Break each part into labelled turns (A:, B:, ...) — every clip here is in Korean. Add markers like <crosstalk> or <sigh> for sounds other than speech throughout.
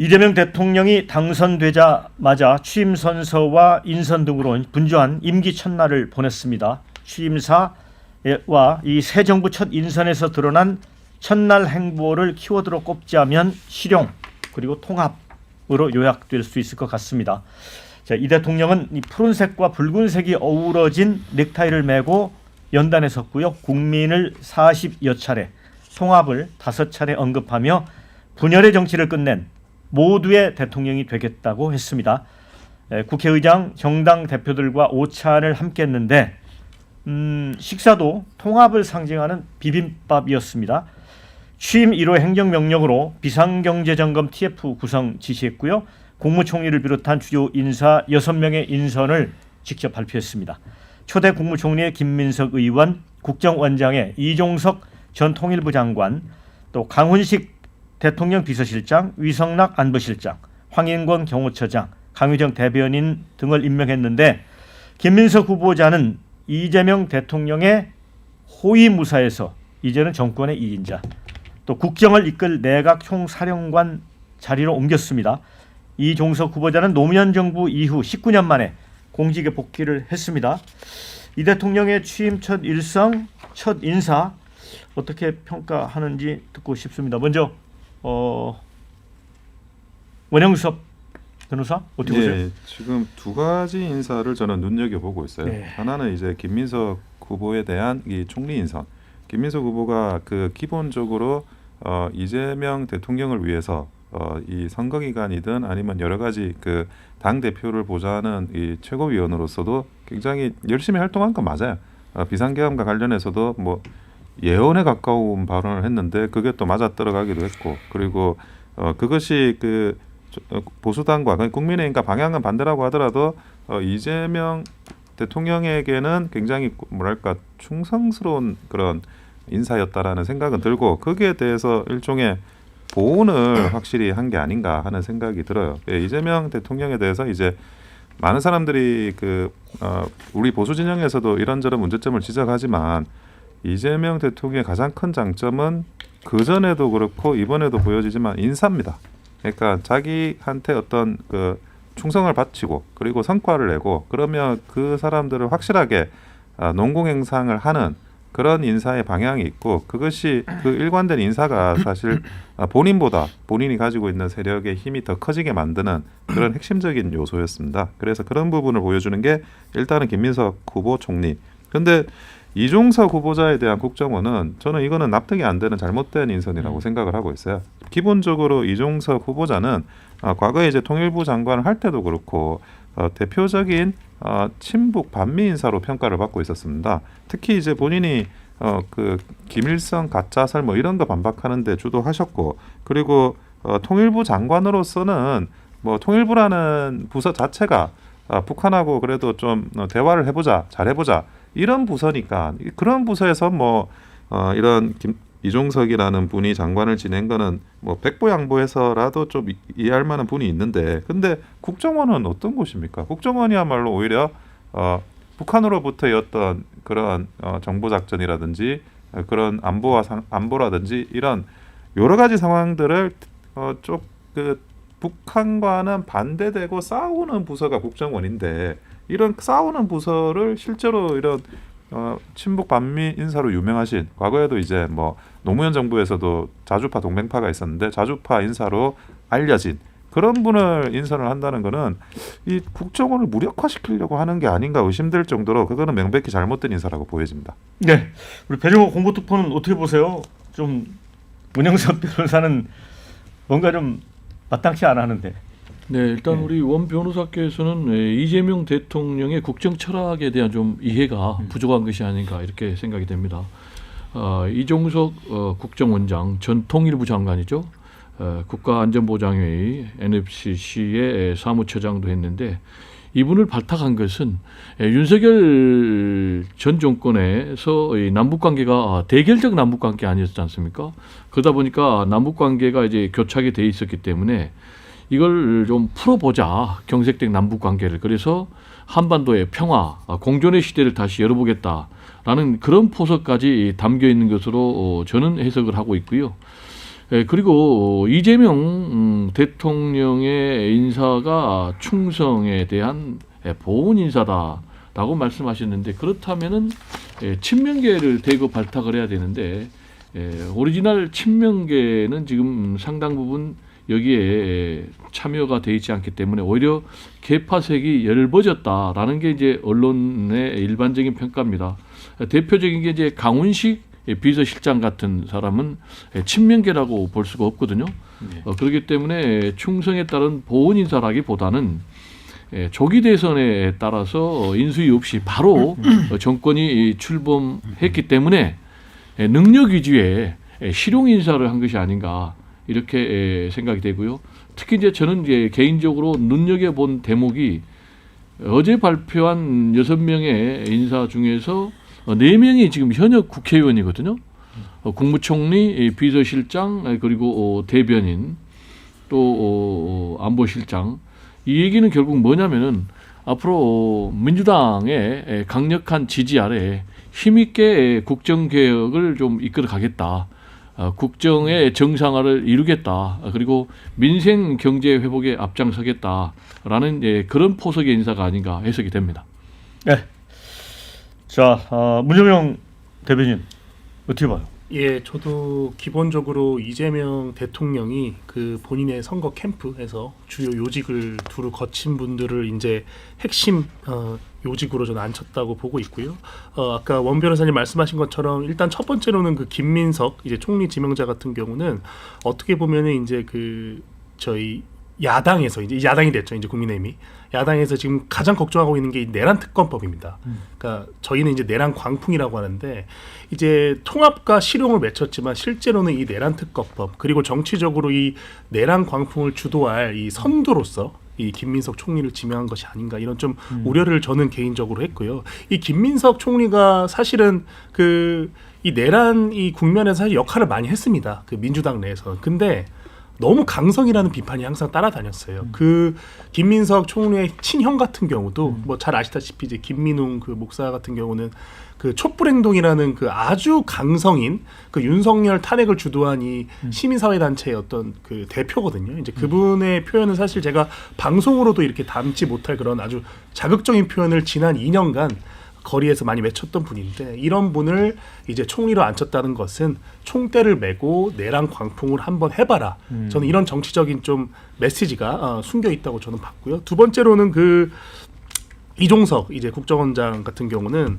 A: 이재명 대통령이 당선되자마자 취임 선서와 인선 등으로 분주한 임기 첫날을 보냈습니다. 취임사와 이 새 정부 첫 인선에서 드러난 첫날 행보를 키워드로 꼽자면 실용 그리고 통합으로 요약될 수 있을 것 같습니다. 자, 이 대통령은 이 푸른색과 붉은색이 어우러진 넥타이를 메고 연단에 섰고요. 국민을 40여 차례, 통합을 다섯 차례 언급하며 분열의 정치를 끝낸 모두의 대통령이 되겠다고 했습니다. 에, 국회의장, 정당 대표들과 오찬을 함께 했는데 음, 식사도 통합을 상징하는 비빔밥이었습니다. 취임 1호 행정명령으로 비상경제점검 TF 구성 지시했고요. 국무총리를 비롯한 주요 인사 6명의 인선을 직접 발표했습니다. 초대 국무총리의 김민석 의원, 국정원장의 이종석 전 통일부 장관, 또 강훈식 대통령 비서실장, 위성락 안보실장, 황인권 경호처장, 강유정 대변인 등을 임명했는데 김민석 후보자는 이재명 대통령의 호위무사에서 이제는 정권의 2인자, 또 국정을 이끌 내각 총사령관 자리로 옮겼습니다. 이종석 후보자는 노무현 정부 이후 19년 만에 공직에 복귀를 했습니다. 이 대통령의 취임 첫 일성, 첫 인사 어떻게 평가하는지 듣고 싶습니다. 먼저 어, 원영섭 변호사 어떻게 보세요?
B: 예, 지금 두 가지 인사를 저는 눈여겨 보고 있어요.
A: 네.
B: 하나는 이제 김민석 후보에 대한 이 총리 인선. 김민석 후보가 그 기본적으로 어, 이재명 대통령을 위해서 어, 이 선거 기간이든 아니면 여러 가지 그 당 대표를 보좌하는 이 최고위원으로서도 굉장히 열심히 활동한 건 맞아요. 어, 비상계엄과 관련해서도 뭐 예언에 가까운 발언을 했는데 그게 또 맞아 들어가기도 했고 그리고 어, 그것이 그 저- 어, 보수당과 그러니까 국민의힘과 방향은 반대라고 하더라도 어, 이재명 대통령에게는 굉장히 뭐랄까 충성스러운 그런 인사였다라는 생각은 들고 거기에 대해서 일종의 보온을 확실히 한 게 아닌가 하는 생각이 들어요. 예, 이재명 대통령에 대해서 이제 많은 사람들이 그 어, 우리 보수 진영에서도 이런저런 문제점을 지적하지만 이재명 대통령의 가장 큰 장점은 그 전에도 그렇고 이번에도 보여지지만 인사입니다. 그러니까 자기한테 어떤 그 충성을 바치고 그리고 성과를 내고 그러면 그 사람들을 확실하게 아, 농공 행상을 하는 그런 인사의 방향이 있고 그것이 그 일관된 인사가 사실 아, 본인보다 본인이 가지고 있는 세력의 힘이 더 커지게 만드는 그런 핵심적인 요소였습니다. 그래서 그런 부분을 보여주는 게 일단은 김민석 후보 총리. 근데 이종석 후보자에 대한 국정원은 저는 이거는 납득이 안 되는 잘못된 인선이라고 생각을 하고 있어요. 기본적으로 이종석 후보자는 어, 과거에 이제 통일부 장관을 할 때도 그렇고 어, 대표적인 어, 친북 반미 인사로 평가를 받고 있었습니다. 특히 이제 본인이 어, 그 김일성 가짜설 뭐 이런 거 반박하는데 주도하셨고 그리고 어, 통일부 장관으로서는 뭐 통일부라는 부서 자체가 어, 북한하고 그래도 좀 어, 대화를 해보자, 잘 해보자 이런 부서니까 이- 그런 부서에서 뭐 어, 이런 김, 이종석이라는 분이 장관을 지낸 거는 뭐 백보 양보해서라도 좀 이- 이해할 만한 분이 있는데 근데 국정원은 어떤 곳입니까? 국정원이야말로 오히려 어, 북한으로부터의 어떤 그런 어, 정보 작전이라든지 어, 그런 안보와 상, 안보라든지 이런 여러 가지 상황들을 어, 쪽그 북한과는 반대되고 싸우는 부서가 국정원인데 이런 싸우는 부서를 실제로 이런 어, 친북 반미 인사로 유명하신 과거에도 이제 뭐 노무현 정부에서도 자주파 동맹파가 있었는데 자주파 인사로 알려진 그런 분을 인선을 한다는 거는 이 국정원을 무력화시키려고 하는 게 아닌가 의심될 정도로 그거는 명백히 잘못된 인사라고 보여집니다.
A: 네, 우리 배종호 공보특보는 어떻게 보세요? 좀 문영섭 변호사는 뭔가 좀 마땅치 않아 하는데.
C: 네, 일단
A: 네.
C: 우리 원 변호사께서는 예, 이재명 대통령의 국정 철학에 대한 좀 이해가 부족한 것이 아닌가 이렇게 생각이 됩니다. 어, 이종석 어, 국정원장 전 통일부 장관이죠. 어, 국가안전보장회의 NFCC의 사무처장도 했는데 이분을 발탁한 것은 예, 윤석열 전 정권에서 이 남북 관계가 대결적 남북 관계 아니었지 않습니까? 그러다 보니까 남북 관계가 이제 교착이 돼 있었기 때문에 이걸 좀 풀어보자 경색된 남북 관계를 그래서 한반도의 평화 아, 공존의 시대를 다시 열어보겠다라는 그런 포석까지 담겨 있는 것으로 어, 저는 해석을 하고 있고요. 예, 그리고 이재명 음, 대통령의 인사가 충성에 대한 예, 보훈 인사다 라고 말씀하셨는데 그렇다면은 예, 친명계를 대거 발탁을 해야 되는데 예, 오리지널 친명계는 지금 상당 부분 여기에 예, 참여가 돼 있지 않기 때문에 오히려 개파색이 열버졌다라는 게 이제 언론의 일반적인 평가입니다. 대표적인 게 이제 강훈식 비서실장 같은 사람은 친명계라고 볼 수가 없거든요. 어, 그렇기 때문에 충성에 따른 보훈 인사라기보다는 예, 조기 대선에 따라서 인수위 없이 바로 어, 정권이 출범했기 때문에 예, 능력 위주의 예, 실용 인사를 한 것이 아닌가 이렇게 예, 생각이 되고요. 특히 이제 저는 이제 개인적으로 눈여겨 본 대목이 어제 발표한 여섯 명의 인사 중에서 어, 네 명이 지금 현역 국회의원이거든요. 어, 국무총리, 이 비서실장, 에, 그리고 어, 대변인, 또 안보실장. 이 얘기는 결국 뭐냐면은 앞으로 어, 민주당의 에, 강력한 지지 아래 힘 있게 국정 개혁을 좀 이끌어 가겠다. 어, 국정의 정상화를 이루겠다. 어, 그리고 민생 경제 회복에 앞장서겠다라는 예, 그런 포석의 인사가 아닌가 해석이 됩니다.
A: 네. 자, 어, 문정영 대변인 어떻게 봐요?
D: 예, 저도 기본적으로 이재명 대통령이 그 본인의 선거 캠프에서 주요 요직을 두루 거친 분들을 이제 핵심 어, 요직으로 저는 앉혔다고 보고 있고요. 어, 아까 원 변호사님 말씀하신 것처럼 일단 첫 번째로는 그 김민석 이제 총리 지명자 같은 경우는 어떻게 보면은 이제 그 저희 야당에서 이제 야당이 됐죠 이제 국민의힘이 야당에서 지금 가장 걱정하고 있는 게이 내란 특검법입니다. 그러니까 저희는 이제 내란 광풍이라고 하는데 이제 통합과 실용을 외쳤지만 실제로는 이 내란 특검법 그리고 정치적으로 이 내란 광풍을 주도할 이 선두로서 이 김민석 총리를 지명한 것이 아닌가 이런 좀 우려를 저는 개인적으로 했고요. 이 김민석 총리가 사실은 그 이 내란 이 국면에서 사실 역할을 많이 했습니다. 그 민주당 내에서. 근데 너무 강성이라는 비판이 항상 따라다녔어요. 그 김민석 총리의 친형 같은 경우도 뭐잘 아시다시피 이제 김민웅 그 목사 같은 경우는 그 촛불행동이라는 그 아주 강성인 그 윤석열 탄핵을 주도한 이 시민사회 단체의 어떤 그 대표거든요. 이제 그분의 표현은 사실 제가 방송으로도 이렇게 담지 못할 그런 아주 자극적인 표현을 지난 2년간 거리에서 많이 외쳤던 분인데 이런 분을 이제 총리로 앉혔다는 것은 총대를 메고 내란 광풍을 한번 해봐라. 저는 이런 정치적인 좀 메시지가 어, 숨겨 있다고 저는 봤고요. 두 번째로는 그 이종석 이제 국정원장 같은 경우는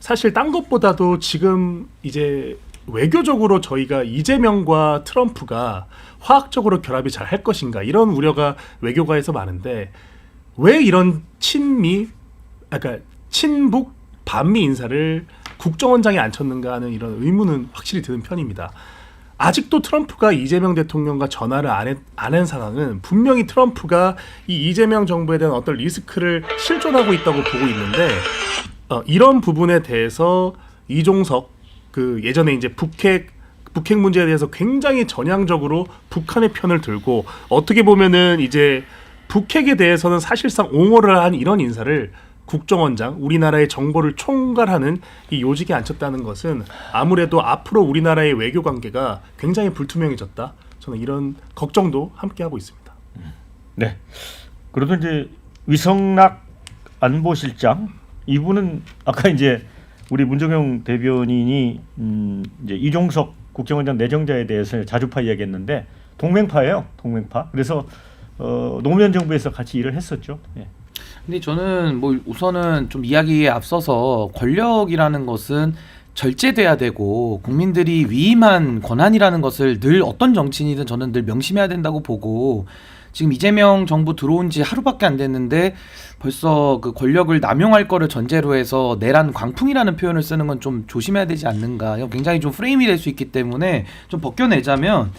D: 사실 딴 것보다도 지금 이제 외교적으로 저희가 이재명과 트럼프가 화학적으로 결합이 잘 할 것인가 이런 우려가 외교가에서 많은데 왜 이런 친미 아까 친북 반미 인사를 국정원장에 앉혔는가 하는 이런 의문은 확실히 드는 편입니다. 아직도 트럼프가 이재명 대통령과 전화를 안, 했, 안한 상황은 분명히 트럼프가 이 이재명 정부에 대한 어떤 리스크를 실존하고 있다고 보고 있는데 어, 이런 부분에 대해서 이종석 그 예전에 이제 북핵 북핵 문제에 대해서 굉장히 전향적으로 북한의 편을 들고 어떻게 보면은 이제 북핵에 대해서는 사실상 옹호를 한 이런 인사를 국정원장 우리나라의 정보를 총괄하는 이 요직에 앉혔다는 것은 아무래도 앞으로 우리나라의 외교 관계가 굉장히 불투명해졌다. 저는 이런 걱정도 함께 하고 있습니다.
A: 네. 그래도 이제 위성락 안보실장 이분은 아까 이제 우리 문정영 대변인이 음 이제 이종석 국정원장 내정자에 대해서 자주파 이야기했는데 동맹파예요. 동맹파. 그래서 어 노무현 정부에서 같이 일을 했었죠. 예.
E: 근데 저는 뭐 우선은 좀 이야기에 앞서서 권력이라는 것은 절제돼야 되고 국민들이 위임한 권한이라는 것을 늘 어떤 정치인이든 저는 늘 명심해야 된다고 보고 지금 이재명 정부 들어온 지 하루밖에 안 됐는데 벌써 그 권력을 남용할 거를 전제로 해서 내란 광풍이라는 표현을 쓰는 건 좀 조심해야 되지 않는가. 굉장히 좀 프레임이 될 수 있기 때문에 좀 벗겨내자면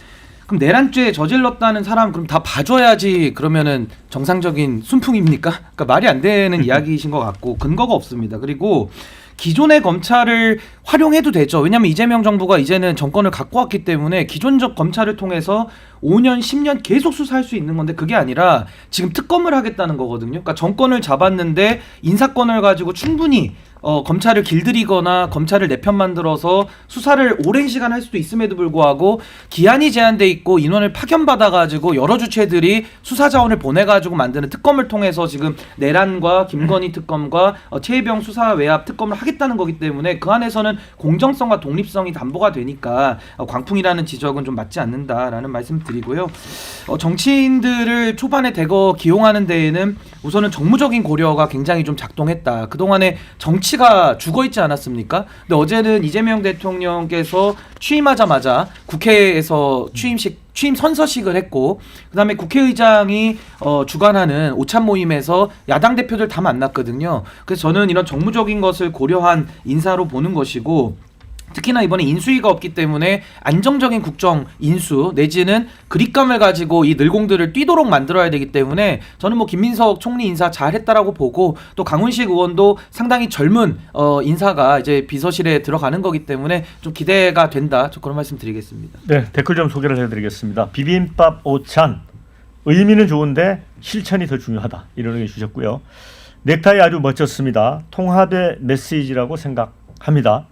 E: 그럼 내란죄 저질렀다는 사람 그럼 다 봐줘야지 그러면은 정상적인 순풍입니까? 그러니까 말이 안 되는 <laughs> 이야기이신 것 같고 근거가 없습니다. 그리고 기존의 검찰을 활용해도 되죠. 왜냐하면 이재명 정부가 이제는 정권을 갖고 왔기 때문에 기존적 검찰을 통해서 5년, 10년 계속 수사할 수 있는 건데 그게 아니라 지금 특검을 하겠다는 거거든요. 그러니까 정권을 잡았는데 인사권을 가지고 충분히 어, 검찰을 길들이거나 검찰을 내 편 만들어서 수사를 오랜 시간 할 수도 있음에도 불구하고 기한이 제한돼 있고 인원을 파견받아 가지고 여러 주체들이 수사 자원을 보내 가지고 만드는 특검을 통해서 지금 내란과 김건희 특검과 어, 최혜병 수사 외압 특검을 하겠다는 거기 때문에 그 안에서는 공정성과 독립성이 담보가 되니까 어, 광풍이라는 지적은 좀 맞지 않는다라는 말씀 드리고요. 어, 정치인들을 초반에 대거 기용하는 데에는 우선은 정무적인 고려가 굉장히 좀 작동했다. 그 동안에 정치 가 죽어 있지 않았습니까? 근데 어제는 이재명 대통령께서 취임하자마자 국회에서 취임식 취임 선서식을 했고 그다음에 국회의장이 어, 주관하는 오찬 모임에서 야당 대표들 다 만났거든요. 그래서 저는 이런 정무적인 것을 고려한 인사로 보는 것이고 특히나 이번에 인수위가 없기 때문에 안정적인 국정 인수 내지는 그립감을 가지고 이 늘공들을 뛰도록 만들어야 되기 때문에 저는 뭐 김민석 총리 인사 잘했다라고 보고 또 강훈식 의원도 상당히 젊은 어, 인사가 이제 비서실에 들어가는 거기 때문에 좀 기대가 된다. 저 그런 말씀 드리겠습니다.
A: 네, 댓글 좀 소개를 해드리겠습니다. 비빔밥 오찬 의미는 좋은데 실천이 더 중요하다 이런 의견 주셨고요. 넥타이 아주 멋졌습니다. 통합의 메시지라고 생각합니다.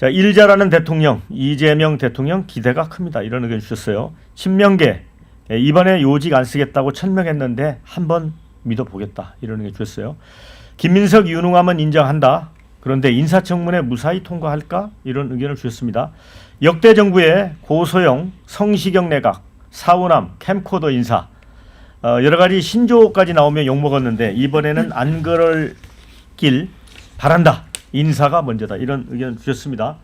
A: 자, 일 잘하는 대통령 이재명 대통령 기대가 큽니다. 이런 의견 주셨어요. 신명계 예, 이번에 요직 안 쓰겠다고 천명했는데 한번 믿어보겠다 이런 의견 주셨어요. 김민석 유능함은 인정한다. 그런데 인사청문회 무사히 통과할까 이런 의견을 주셨습니다. 역대 정부의 고소영, 성시경 내각, 사우남, 캠코더 인사 어, 여러 가지 신조어까지 나오면 욕 먹었는데 이번에는 안 그럴 길 바란다. 인사가 먼저다. 이런 의견 주셨습니다.